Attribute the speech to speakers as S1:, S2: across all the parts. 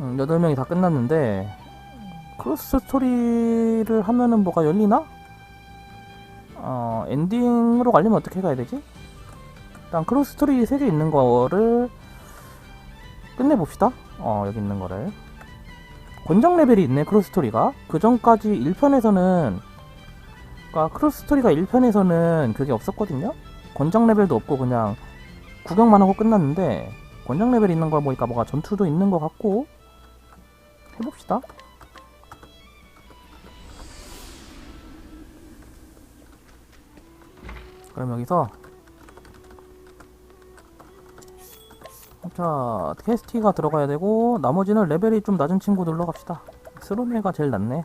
S1: 음, 8명이 다 끝났는데 크로스 스토리를 하면은 뭐가 열리나? 어, 엔딩으로 가려면 어떻게 가야 되지? 일단 크로스 스토리 3개 있는 거를 끝내봅시다. 어, 여기 있는 거를. 권장 레벨이 있네, 크로스 스토리가. 그 전까지 1편에서는, 그니까 크로스 스토리가 1편에서는 그게 없었거든요? 권장 레벨도 없고 그냥 구경만 하고 끝났는데, 권장 레벨 있는 걸 보니까 뭐가 전투도 있는 것 같고, 해봅시다. 그럼 여기서 자 캐스티가 들어가야 되고 나머지는 레벨이 좀 낮은 친구들로 갑시다. 스로메가 제일 낫네.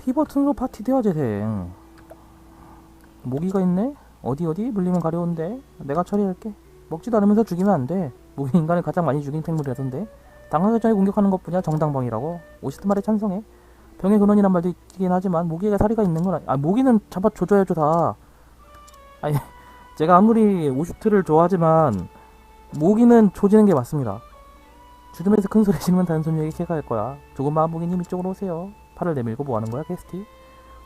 S1: 피버튼으로 파티 대화 재생. 모기가 있네? 어디 어디? 물리면 가려운데. 내가 처리할게. 먹지도 않으면서 죽이면 안돼. 모기 인간을 가장 많이 죽인 생물이라던데 당하기 전에 공격하는 것뿐이야. 정당방이라고. 오시트 말에 찬성해. 병의 근원이란 말도 있긴 하지만 모기가 사리가 있는 건 아니 아 모기는 잡아 조져야죠 다. 아니 제가 아무리 오슈트를 좋아하지만 모기는 조지는 게 맞습니다. 주름에서 큰 소리 지르면 단순히 캐가 할 거야. 조금만 모기님 이쪽으로 오세요. 팔을 내밀고 뭐 하는 거야 캐스티?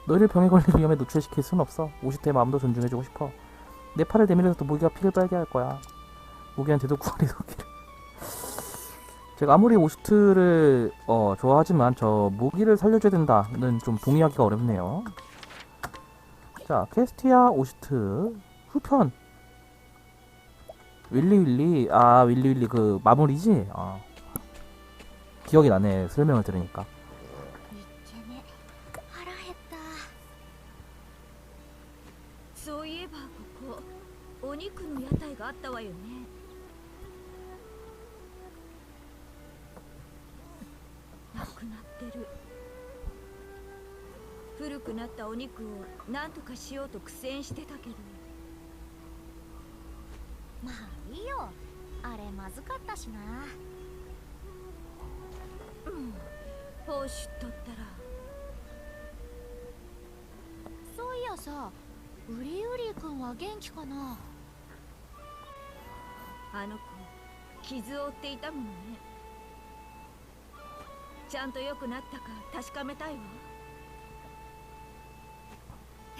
S1: 너희를 병에 걸릴 위험에 노출시킬 순 없어. 오슈트의 마음도 존중해주고 싶어. 내 팔을 내밀어서 또 모기가 피를 빨게 할 거야. 모기한테도 구하리 도기를 제가 아무리 오슈트를 어, 좋아하지만 저 모기를 살려줘야 된다는 좀 동의하기가 어렵네요. 자, 캐스티아 오슈트. 후편. 윌리 윌리. 아 윌리 윌리 그 마무리지? 아. 기억이 나네 설명을 들으니까.
S2: い
S3: 古くなったお肉を何とかしようと苦戦してたけど。
S2: まあいいよ。あれまずかったしな。
S3: うん。報酬取ったら。
S2: そういやさウリウリ君は元気かな？
S3: あの子傷を負っていたものね。ちゃんと良くなったか確かめたいわ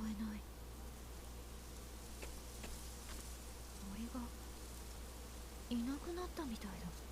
S2: えない森がいなくなったみたいだ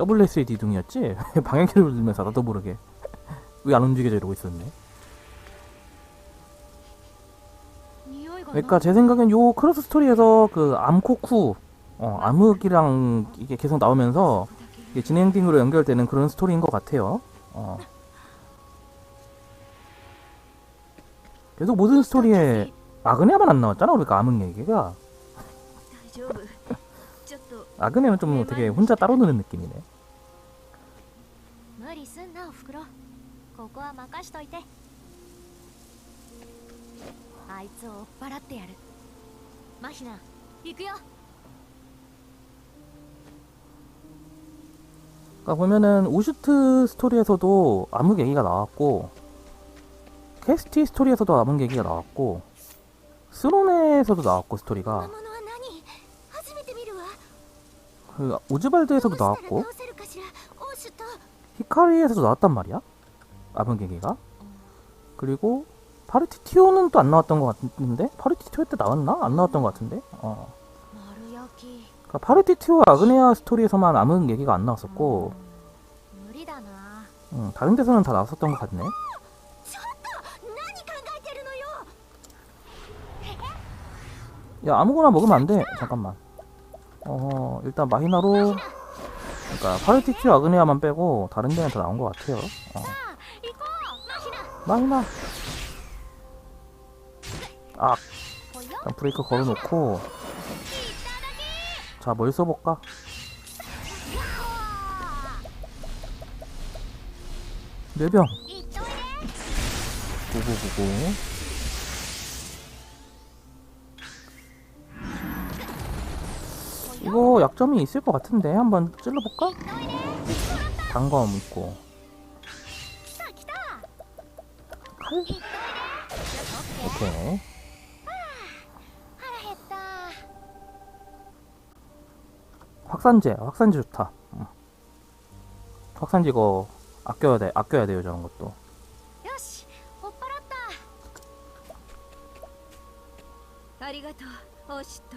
S1: WS의 디둥이었지? 방향키를 들면서 나도 모르게. 왜 안 움직여져 이러고 있었네. 그러니까 제 생각엔 요 크로스 스토리에서 그 암코쿠 어, 암흑이랑 이게 계속 나오면서 이게 진행딩으로 연결되는 그런 스토리인 것 같아요. 어. 계속 모든 스토리에 아그네아만 안 나왔잖아 그러니까 암흑 얘기가. 아그네는 좀 되게 혼자 따로 노는 느낌이네. 그러니까 보면은 우슈트 스토리에서도 암흑 얘기가 나왔고 캐스티 스토리에서도 암흑 얘기가 나왔고 스론에서도 나왔고 스토리가. 그 오즈발드에서도 나왔고 히카리에서도 나왔단 말이야? 아변기기가? 그리고 파르티티오는 또 안 나왔던 것 같은데? 파르티티오 때 나왔나? 안 나왔던 것 같은데? 어. 그러니까 파르티티오 아그네아 스토리에서만 아무 얘기가 안 나왔었고 응, 다른 데서는 다 나왔었던 것 같네. 야 아무거나 먹으면 안돼. 잠깐만. 어 일단 마히나로 그러니까 파르티치 아그니아만 빼고 다른 데는 다 나온 것 같아요. 어. 마히나. 아 일단 브레이크 걸어놓고. 자 뭘 써볼까? 내병. 9999 이거 약점이 있을 것 같은데 한번 찔러볼까? 단검 있고. 칼? 오케이. 확산제 확산제 좋다. 음. 확산제 이거 아껴야 돼 아껴야 돼요 저런 것도.
S3: 아리가토 어시토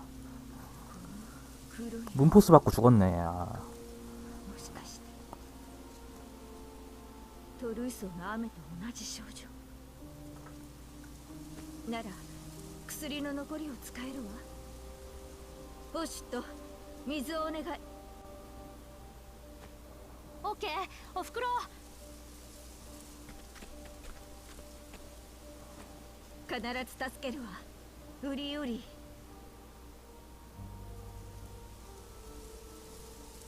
S1: 문포스 받고 죽었네 아
S3: しかしてトルーソの雨と同じ症状なら薬の残りを使えるわオシット水をお願い
S2: オッケーおふくろ
S3: 必ず助けるわウリウリ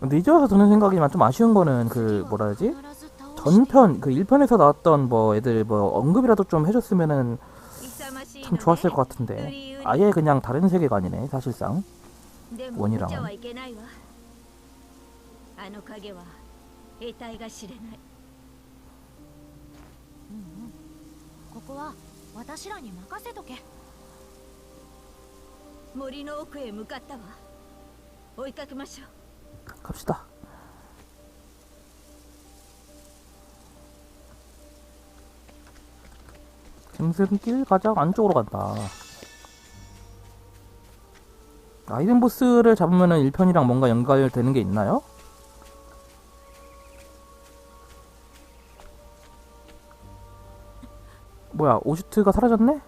S1: 근데 이제 와서 드는 생각이지만 좀 아쉬운 거는 그 뭐라 해야 되지? 전편 그 1편에서 나왔던 뭐 애들 뭐 언급이라도 좀 해줬으면은 참 좋았을 것 같은데. 아예 그냥 다른 세계관이네 사실상. 원이랑
S3: 음, 음.
S1: 갑시다 짐승길 가자 안쪽으로 간다 아이덴 보스를 잡으면은 1편이랑 뭔가 연결되는 게 있나요? 뭐야 오슈트가 사라졌네?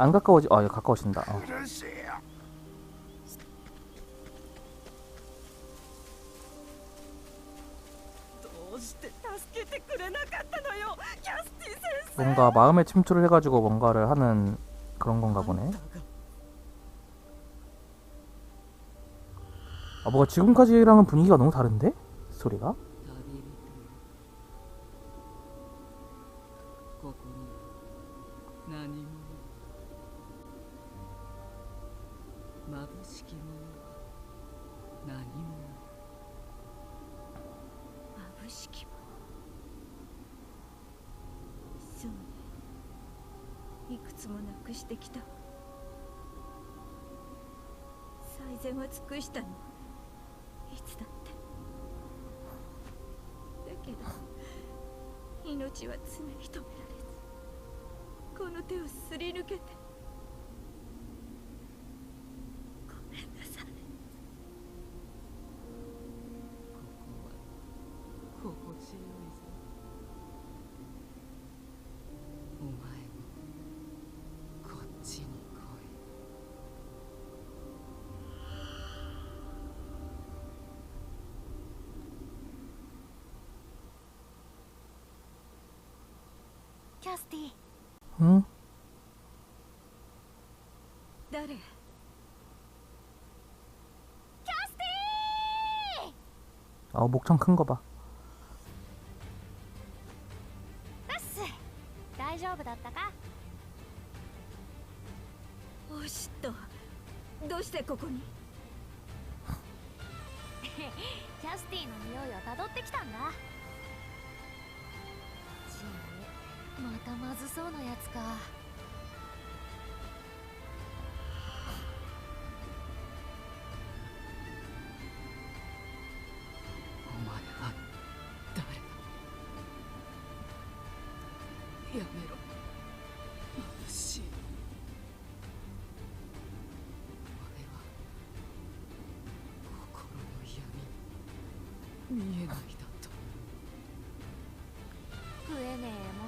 S1: 안 가까워지 아 예, 가까워진다 어. 뭔가 마음에 침투를 해가지고 뭔가를 하는 그런 건가 보네 아 뭐가 지금까지랑은 분위기가 너무 다른데? 소리가?
S3: いくつもなくしてきた。最善は尽くしたのいつだってだけど命は常に止められずこの手をすり抜けて
S2: キャスティ
S1: 응?
S3: 誰
S2: キャスティ
S1: 아, 목청 큰 거 봐.
S2: うっす大丈夫だったか
S3: おしっとどうしてここに
S2: キャスティの匂いをたどってきたんだ またまずそうなやつか。
S4: お前は誰だ？やめろ。眩しいお前は心の闇見えないだと。
S2: 食えねえ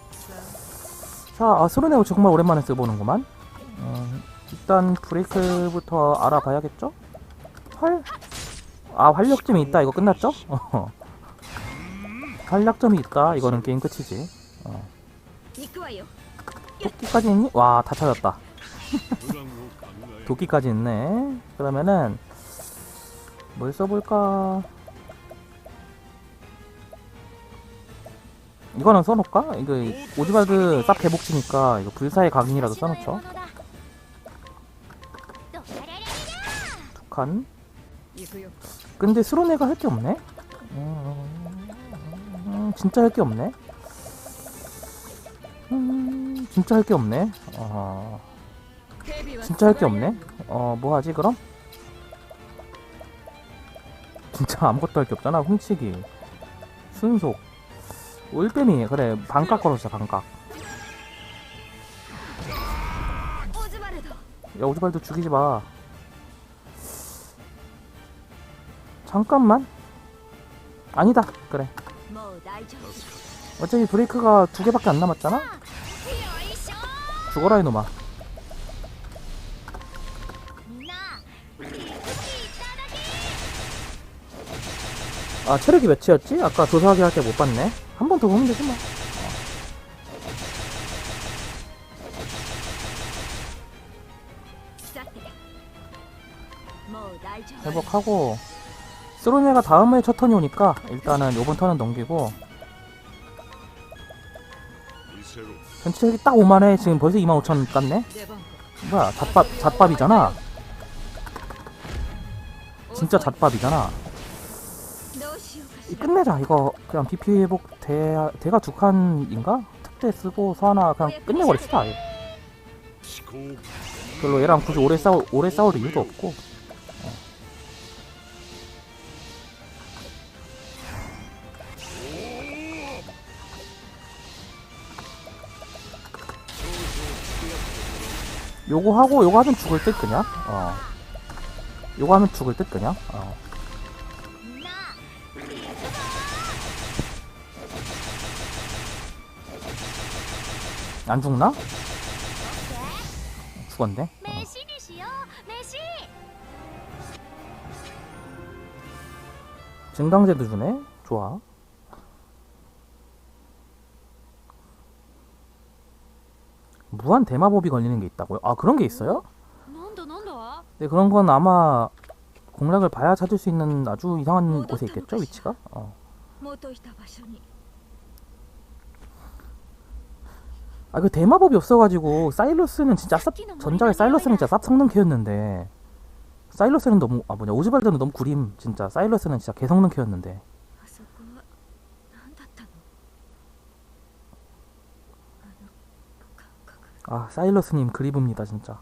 S1: 자, 아, 소르네오 정말 오랜만에 써보는구만. 음, 일단 브레이크부터 알아봐야겠죠? 활? 아, 활력점이 있다. 이거 끝났죠? 활력점이 있다. 이거는 게임 끝이지.
S3: 어.
S1: 도끼까지 있니? 와, 다 찾았다. 도끼까지 있네. 그러면은 뭘 써볼까? 이거는 써놓을까? 이거 오즈바드 싹 개복치니까 이거 불사의 각인이라도 써놓죠. 두 칸. 근데 스로네가 할 게 없네? 음, 진짜 할 게 없네? 음, 진짜 할 게 없네? 어, 진짜 할 게 없네? 어, 뭐 하지 그럼? 진짜 아무것도 할 게 없잖아, 훔치기. 순속. 뭐 1댐이 그래 반각 걸었어 반각 야 오즈발도 죽이지 마. 잠깐만. 아니다. 그래. 어차피 브레이크가 두 개밖에 안 남았잖아? 죽어라 이놈아. 아 체력이 몇이었지? 아까 조사하게 할 때 못 봤네. 한 번더 보면 되지 뭐. 회복하고 쓰로네가 다음에 첫 턴이 오니까 일단은 요번 턴은 넘기고 전체적이 딱 5만에 지금 벌써 2만 5천 깠네? 뭐야 잣밥, 잣밥이잖아 진짜 잣밥이잖아 이 끝내자. 이거 그냥 DP 회복 대, 대가 두 칸인가? 특대 쓰고 서하나 그냥 끝내버립시다 아예. 별로 얘랑 굳이 오래 싸울, 오래 싸울 이유도 없고. 어. 요거 하고 요거 하면 죽을 듯 그냥? 어. 요거 하면 죽을 듯 그냥? 어. 안 죽나? 죽었네. 어. 증강제도 주네. 좋아. 무한 대마법이 걸리는 게 있다고요? 아 그런 게 있어요? 네 그런 건 아마 공략을 봐야 찾을 수 있는 아주 이상한 곳에 있겠죠 위치가? 어. 아 그 대마법이 없어가지고 사일러스는 진짜 쌉 전작의 사일러스는 진짜 쌉 성능캐였는데 사일러스는 너무 아 뭐냐 오즈발드는 너무 구림 진짜 사일러스는 진짜 개성능캐였는데. 아 사일러스님 그립입니다 진짜.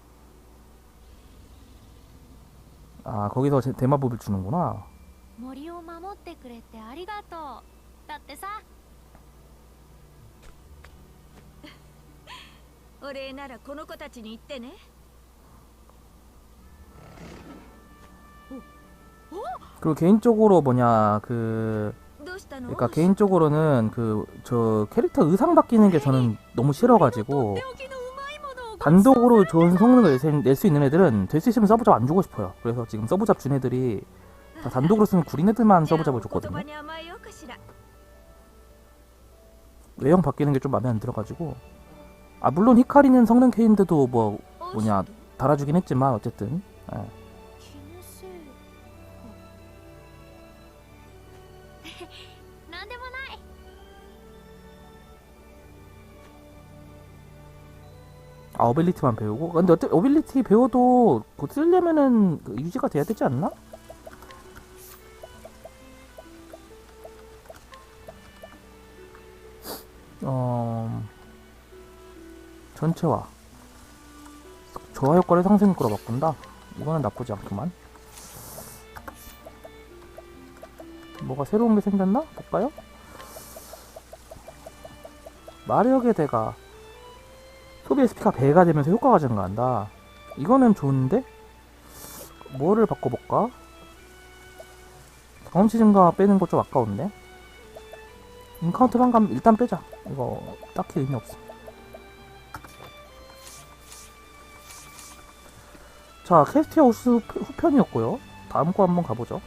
S1: 아 거기서 대마법을 주는구나. 그리고 개인적으로 뭐냐 그 그러니까 개인적으로는 그 저 캐릭터 의상 바뀌는 게 저는 너무 싫어가지고 단독으로 좋은 성능을 낼 수 있는 애들은 될 수 있으면 서브잡 안 주고 싶어요. 그래서 지금 서브잡 준 애들이 다 단독으로 쓰는 구린 애들만 서브잡을 줬거든요. 외형 바뀌는 게 좀 마음에 안 들어가지고. 아 물론 히카리는 성능 캐인데도 뭐 뭐냐 달아주긴 했지만 어쨌든. 예. 아 어빌리티만 배우고 근데 어째 어빌리티 배워도 곧 쓰려면은 그 유지가 돼야 되지 않나? 어 전체화 조화 효과를 상승 효과로 바꾼다. 이거는 나쁘지 않구만. 뭐가 새로운 게 생겼나? 볼까요? 마력의 대가 소비 SP가 배가 되면서 효과가 증가한다. 이거는 좋은데? 뭐를 바꿔볼까? 경험치 증가 빼는 거좀 아까운데? 인카운트 반감 일단 빼자. 이거 딱히 의미 없어. 자, 캐스티아 우스 후편이었고요. 다음 거 한번 가보죠.